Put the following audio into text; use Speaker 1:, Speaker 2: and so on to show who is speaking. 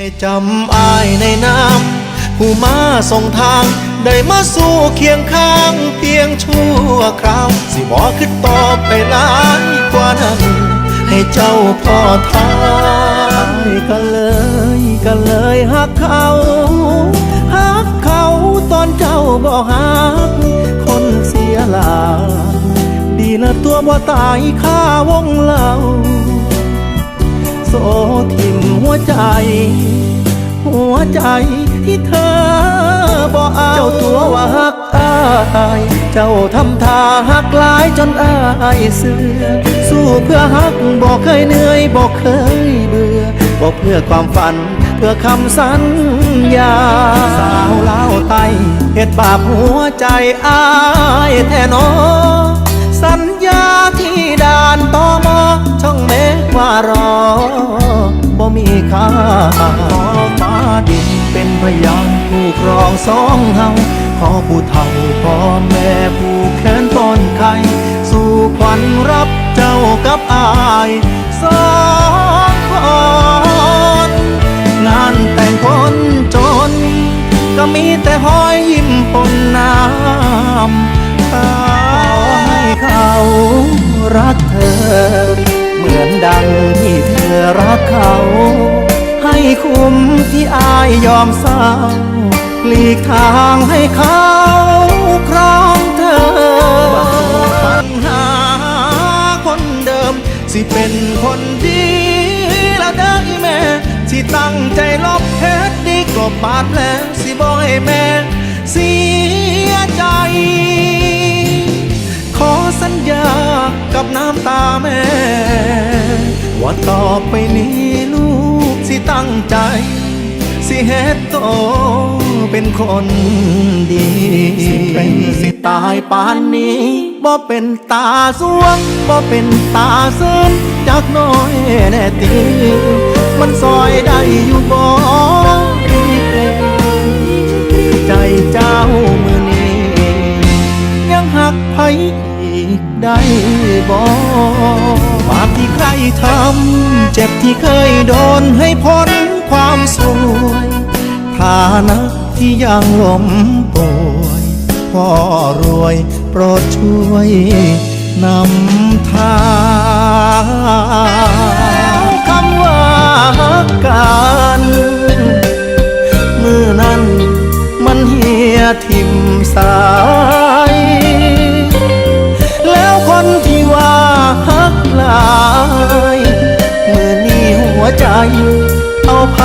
Speaker 1: ให้จำอายในน้ำผู้มาส่งทาง ได้มาสู่เคียงข้างเพียงชั่วคราว สิบอกขึ้นต่อไปหลายกว่านั้น ให้เจ้าพ่อทางก็เลยก็เลยหักเขาหักเขาตอนเจ้าบอกหัก คนเสียหลาดีละตัวบ่ตายค่าวงเล่า โสทิมหัวใจ หัวใจที่เธอบอกเอาเจ้าตัวว่าฮักอาย เจ้าทำท่าฮักหลายจนอายเสือ สู้เพื่อฮักบอกเคยเหนื่อยบอกเคยเบื่อบอกเพื่อความฝันเพื่อคำสัญญา สาวเล่าวไตเหตุบาปหัวใจอายแท้นอสัญญาที่ด่านตอมอช่องเมฆว่ารอ บ่มีค่าขอฟ้าดินเป็นพยานผู้ครองสองเฮาขอผู้เฒ่าพ่อแม่ผู้แขนป้อนไข่สู่ขวัญรับเจ้ากับอายสองคนงานแต่งคนจน ก็มีแต่หอยยิ้มปนน้ำตาให้เขารักเธอ เหมือนดังที่ รักเขา ให้คุ้มที่อายยอมเศร้าหลีกทางให้เขาครองเธอปัญหาคนเดิม สิเป็นคนดีละเด้แม่สิตั้งใจลบเพชรดีกลบบาดแผลสิบอกให้แม่เสียใจ ขอสัญญากับน้ำตาแม่ ว่าต่อไปนี้ลูกสิตั้งใจ สิเฮ็ดโตเป็นคนดี สิเป็นสิตายปานนี้บ่เป็นตาสวงบ่เป็นตาซึมจักน้อยแน่ตีมันซอยได้อยู่บ่ ได้บ่บาปที่ใครทำ เจ็บที่เคยโดนให้พ้นความสวยฐานะที่ยังล้มป่วยพ่อรวยโปรดช่วยนำทางคำว่าฮักกันมือนั้นมันเหียทิมสา เอาไผ